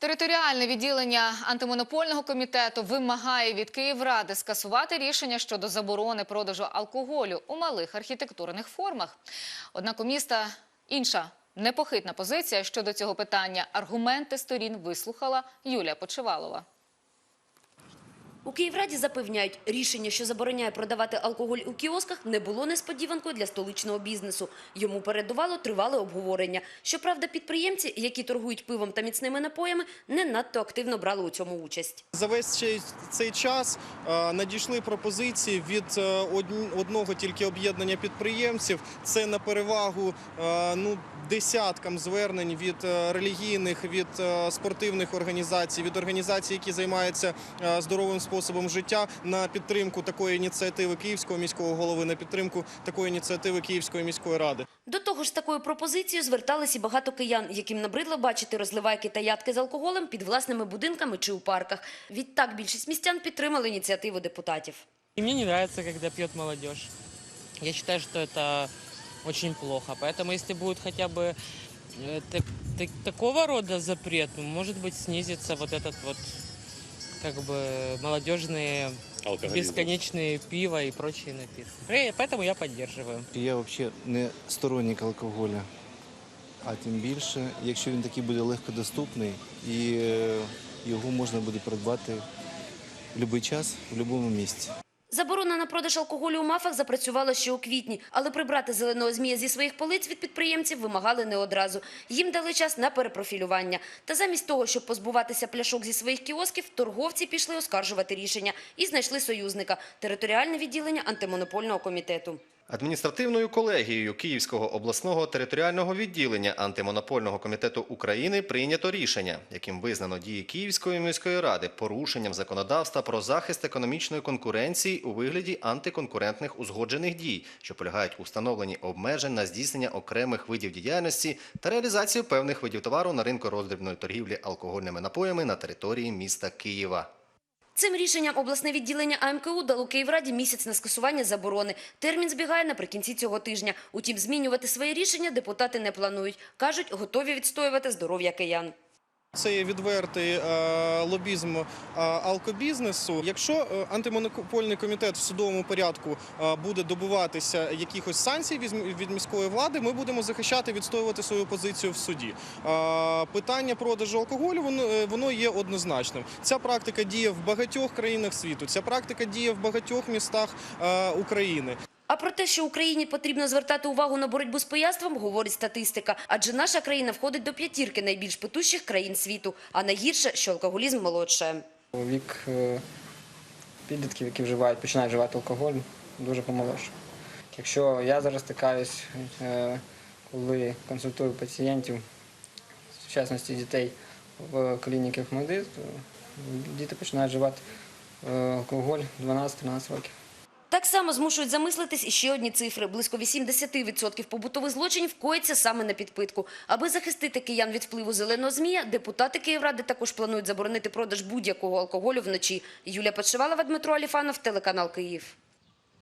Територіальне відділення антимонопольного комітету вимагає від Київради скасувати рішення щодо заборони продажу алкоголю у малих архітектурних формах. Однак у міста інша непохитна позиція щодо цього питання. Аргументи сторін вислухала Юлія Почивалова. У Київраді запевняють, рішення, що забороняє продавати алкоголь у кіосках, не було несподіванкою для столичного бізнесу. Йому передувало тривале обговорення. Щоправда, підприємці, які торгують пивом та міцними напоями, не надто активно брали у цьому участь. За весь цей- час е, надійшли пропозиції від е, одного тільки об'єднання підприємців. Це на перевагу е, ну, десяткам звернень від релігійних, від спортивних організацій, від організацій, які займаються здоровим способом життя на підтримку такої ініціативи Київського міського голови, на підтримку такої ініціативи Київської міської ради. До того ж, з такою пропозицією звертались і багато киян, яким набридло бачити розливайки та ядки з алкоголем під власними будинками чи у парках. Відтак більшість містян підтримали ініціативу депутатів. И мне не нравится, когда пьет молодежь. Я считаю, что это очень плохо. Поэтому, если будет хотя бы э, так- так- такого рода запрет, ну, может быть, снизится вот этот вот как бы молодежные бесконечные пиво и прочие напитки. Э, Поэтому я поддерживаю. Я взагалі не сторонник алкоголя, а тим більше, якщо він такий буде легкодоступний і е, його можна буде придбати в будь-який час, в будь-якому місці. Заборона на продаж алкоголю у мафах запрацювала ще у квітні, але прибрати зеленого змія зі своїх полиць від підприємців вимагали не одразу. Їм дали час на перепрофілювання. Та замість того, щоб позбуватися пляшок зі своїх кіосків, торговці пішли оскаржувати рішення і знайшли союзника – територіальне відділення антимонопольного комітету. Адміністративною колегією Київського обласного територіального відділення антимонопольного комітету України прийнято рішення, яким визнано дії Київської міської ради порушенням законодавства про захист економічної конкуренції у вигляді антиконкурентних узгоджених дій, що полягають у встановленні обмежень на здійснення окремих видів діяльності та реалізацію певних видів товару на ринку роздрібної торгівлі алкогольними напоями на території міста Києва. Цим рішенням обласне відділення АМКУ дало Київраді місяць на скасування заборони. Термін збігає наприкінці цього тижня. Утім, змінювати своє рішення депутати не планують. Кажуть, готові відстоювати здоров'я киян. Це є відвертий е, лобізм е, алкобізнесу. Якщо е, антимонопольний комітет в судовому порядку буде добиватися якихось санкцій від, міської влади, ми будемо захищати, відстоювати свою позицію в суді. Питання продажу алкоголю воно, є однозначним. Ця практика діє в багатьох країнах світу. Ця практика діє в багатьох містах України. А про те, що Україні потрібно звертати увагу на боротьбу з пияцтвом, говорить статистика. Адже наша країна входить до п'ятірки найбільш петущих країн світу. А найгірше, що алкоголізм молодшає. Вік е, підлітків, які вживають, починають вживати алкоголь, дуже помолодшав. Якщо я зараз стикаюсь, е, коли консультую пацієнтів, в частності дітей в клініці ХМЕДИ, то діти починають вживати е, алкоголь 12-13 років. Так само змушують замислитись і ще одні цифри. Близько 80% побутових злочинів коїться саме на підпитку. Аби захистити киян від впливу зеленого змія, депутати Київради також планують заборонити продаж будь-якого алкоголю вночі. Юлія Подшивалова, Дмитро Аліфанов, телеканал Київ.